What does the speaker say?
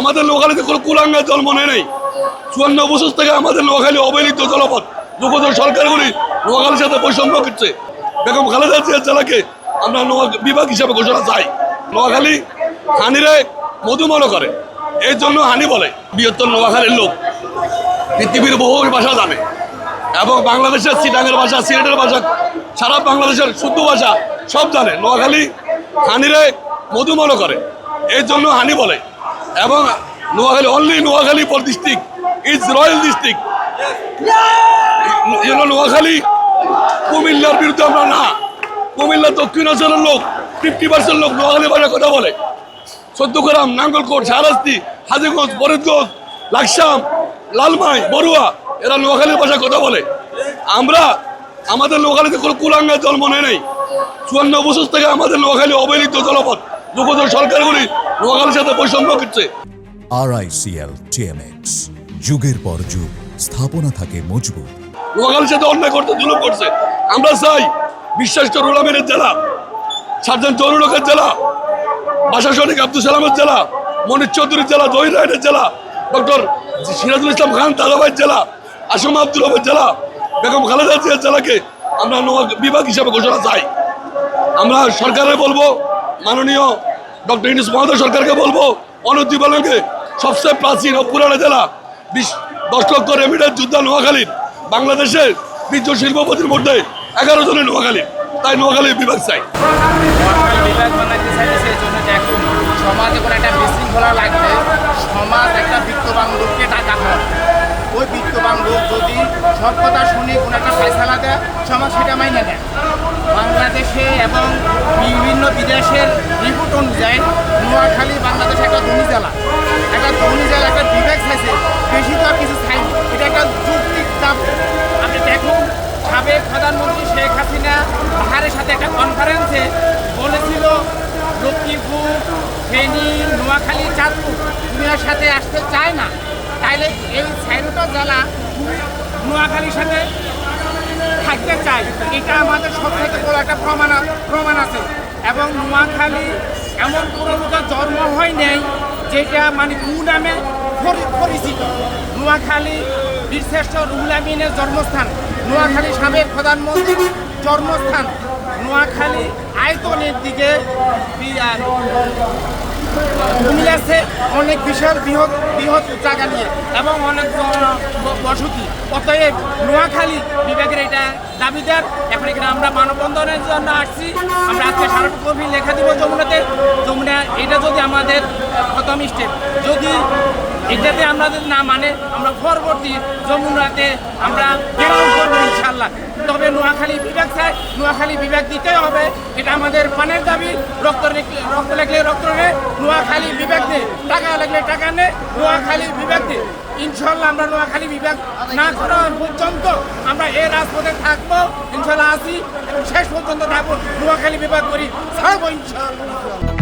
আমাদের নোয়াখালীতে কোনো কুলাঙ্গার জন্ম নেয় নাই। চুয়ান্ন বছর থেকে আমাদের নোয়াখালী অবহেলিত জলপথ দুপদর সরকারগুলি নোয়াখালীর সাথে বৈষম্য করছে। বেগম খালেদা জিয়া জেলাকে আমরা বিভাগ হিসাবে ঘোষণা চাই। নোয়াখালী হানিরে মধুমল করে। এই জন্য হানি বলে। বৃহত্তর নোয়াখালীর লোক। পৃথিবীর বহু ভাষা জানে। এবং বাংলাদেশের সিটাঙ্গের ভাষা, সিলেটের ভাষা, সারা বাংলাদেশের শুদ্ধ ভাষা সব জানে। নোয়াখালী হানিরে মধুমল করে। এই জন্য হানি বলে। এবং Noakhali only Noakhali for district is royal district Noakhali, কুমিল্লার বিরুদ্ধে আমরা না। কুমিল্লা দক্ষিণাঞ্চলের লোক ফিফটি পার্সেন্ট লোক নোয়াখালী ভাষায় কথা বলে। সদ্যগ্রাম নাঙ্গলকোট শাহরাস্তি হাজিগঞ্জ, ফরিদগঞ্জ, লাকসাম, লালমাই, বড়ুয়া, এরা নোয়াখালীর ভাষায় কথা বলে। আমরা আমাদের নোয়াখালীতে কোনো কুলাঙ্গার জন্ম নেয় নাই। চুয়ান্ন বছর থেকে আমাদের নোয়াখালী অবহেলিত জলপথ দুপদর সরকারগুলি নোয়াখালীর সাথে বৈষম্য করছে আরআইসিএল টিএমএক্স যুগের পর যুগ স্থাপনা থাকে মজবুত। নোয়াখালীর সাথে অন্যায় করতে জুলুম করছে। আমরা চাই বিশ্বাস রুল আমিনের জেলা সার্জন তরুণকের জেলা বাসা সৈনিক আব্দুল সালামের জেলা মনির চৌধুরীর জেলা জহির রায়নের জেলা ডক্টর সিরাজুল ইসলাম খান দাদাভাইয়ের জেলা আসম আব্দুল রবের জেলা বেগম খালেদা জিয়ার জেলাকে আমরা নোয়া বিভাগ হিসাবে ঘোষণা চাই। আমরা সরকারে বলব মাননীয় ডক্টর ইনিস মহাদয় সরকারকে বলব অনতিবালকে সবচেয়ে প্রাচীন ও পুরানো জেলা, বিশ, দশ লক্ষ রেমিডের যোদ্ধা নোয়াখালীর, বাংলাদেশের বীর্য শিল্পপতির মধ্যে এগারো জনের নোয়াখালী। তাই নোয়াখালীর বিভাগ চাই। সমাজে কোনো একটা বিশৃঙ্খলা লাগবে। সমাজ একটা বিত্তবান লোককে সব কথা শুনে কোনো একটা সমাজ সেটা মাইনে নেয়। বাংলাদেশে এবং বিভিন্ন বিদেশের রিপোর্ট অনুযায়ী নোয়াখালী, বাংলাদেশে একটা ধনী জেলা। একটা ধনী জেলা, একটা বিবেক চাইছে, বেশি তো কিছু চাইনি এটা একটা যুক্তিক দাম। আপনি দেখুন, সাবেক প্রধানমন্ত্রী শেখ হাসিনা পাহাড়ের সাথে একটা কনফারেন্সে বলেছিল, লক্ষ্মীপুর, ফেনী, নোয়াখালী, চাঁদপুর দুনিয়ার সাথে আসতে চায় না। তাইলে এই ছাইরোটা জেলা নোয়াখালীর সাথে থাকতে চাই, এটা আমাদের সব থেকে বড় একটা প্রমাণ প্রমাণ আছে। এবং নোয়াখালী এমন কোনো লোকের জন্ম হয় নাই, যেটা মানে কু নামে পরি- পরিচিত। নোয়াখালী বীরশ্রেষ্ঠ রুহুল আমিনের জন্মস্থান, নোয়াখালী সাবেক প্রধানমন্ত্রীর জন্মস্থান, নোয়াখালী আয়তনের দিকে আহ, আছে অনেক বিশাল বৃহৎ বৃহৎ জায়গা নিয়ে এবং অনেক বসতি। অতএব নোয়াখালী বিভাগের এটা দাবিদার। এখন এখানে আমরা মানববন্ধনের জন্য আসছি। আমরা আজকে সারাটা লেখা দিব যমুনাতে। যমুনা এটা যদি আমাদের প্রথম স্টেপ যদি এটাতে আমরা যদি না মানে আমরা পরবর্তী যমুনাতে আমরা ইনশাল্লাহ তবে নোয়াখালী বিভাগ নোয়াখালী বিভাগ দিতে হবে। এটা আমাদের পানের দাবি। রক্ত রক্ত লাগলে রক্ত নে, নোয়াখালী বিভাগ দে টাকা লাগলে টাকা নে, নোয়াখালী বিভাগ দে ইনশাল্লাহ আমরা নোয়াখালী বিভাগ না করা পর্যন্ত আমরা এই রাজপথে থাকব ইনশাল্লাহ আসি এবং শেষ পর্যন্ত থাকব। নোয়াখালী বিভাগ করি ছাড়বো ইনশাল্লাহ